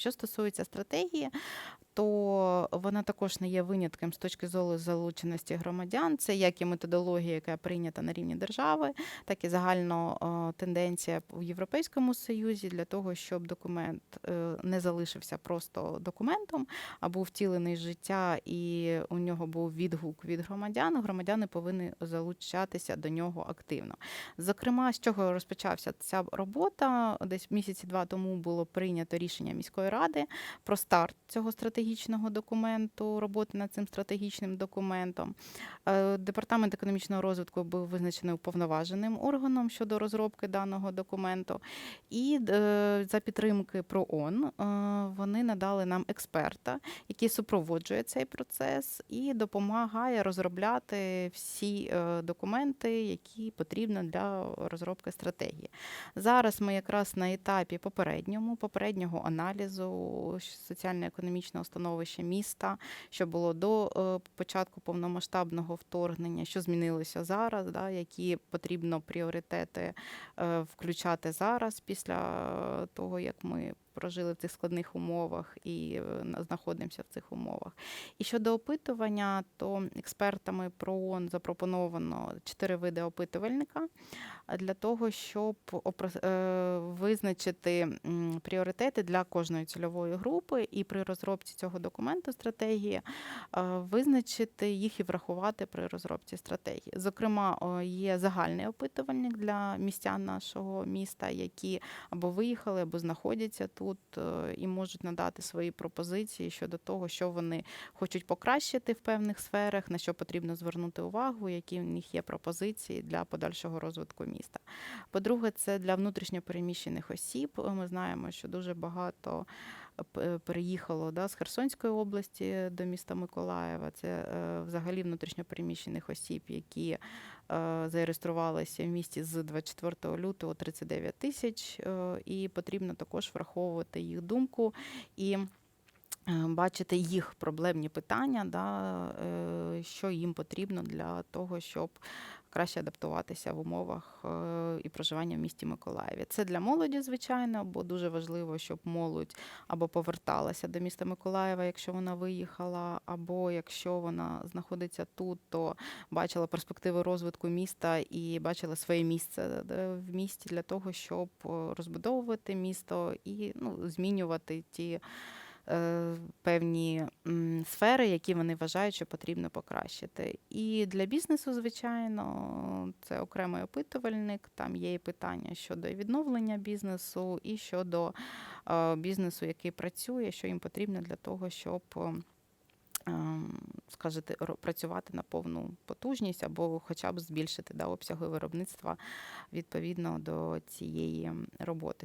Що стосується стратегії, то вона також не є винятком з точки зору залученості громадян. Це як і методологія, яка прийнята на рівні держави, так і загально е, тенденція в Європейському Союзі для того, щоб документ е, не залишився просто документом, а був втілений з життя, і у нього був відгук від громадян. Громадяни повинні залучатися до нього активно. Зокрема, з чого розпочався ця робота? Десь місяці два тому було прийнято рішення міської ради про старт цього стратегічного документу, роботи над цим стратегічним документом. Е, Департамент економічного розвитку був визначений уповноваженим органом щодо розробки даного документу. І е, за підтримки ПРООН е, вони надали нам експерта, який супроводжує цей процес і допомагає розробляти всі документи, які потрібно для розробки стратегії. Зараз ми якраз на етапі попередньому, попереднього аналізу соціально-економічного становища міста, що було до е, початку повномасштабного вторгнення, що змінилося зараз, да, які потрібно пріоритети е, включати зараз після того, як ми прожили в цих складних умовах і е, знаходимося в цих умовах. І щодо опитування, то експертами ПРООН запропоновано чотири види опитувальника для того, щоб е, визначити пріоритети для кожної цільової групи, і при розробці цього документу стратегії е, визначити їх і врахувати при розробці стратегії. Зокрема, є загальний опитувальник для містян нашого міста, які або виїхали, або знаходяться тут е, і можуть надати свої пропозиції щодо того, що вони хочуть покращити в певних сферах, на що потрібно звернути увагу, які в них є пропозиції для подальшого розвитку міста. По-друге, це для внутрішньопереміщених осіб. Ми знаємо, що дуже багато переїхало да, з Херсонської області до міста Миколаєва. Це е, взагалі внутрішньопереміщених осіб, які е, зареєструвалися в місті з 24 лютого 39 тисяч, е, і потрібно також враховувати їх думку і е, бачити їх проблемні питання, да, е, що їм потрібно для того, щоб краще адаптуватися в умовах е, і проживання в місті Миколаєві. Це для молоді, звичайно, бо дуже важливо, щоб молодь або поверталася до міста Миколаєва, якщо вона виїхала, або якщо вона знаходиться тут, то бачила перспективи розвитку міста і бачила своє місце е, в місті для того, щоб е, розбудовувати місто і ну, змінювати ті е, певні сфери, які вони вважають, що потрібно покращити. І для бізнесу, звичайно, це окремий опитувальник. Там є і питання щодо відновлення бізнесу, і щодо е, бізнесу, який працює, що їм потрібно для того, щоб. е, ем, Скажете, працювати на повну потужність або хоча б збільшити да, обсяги виробництва відповідно до цієї роботи.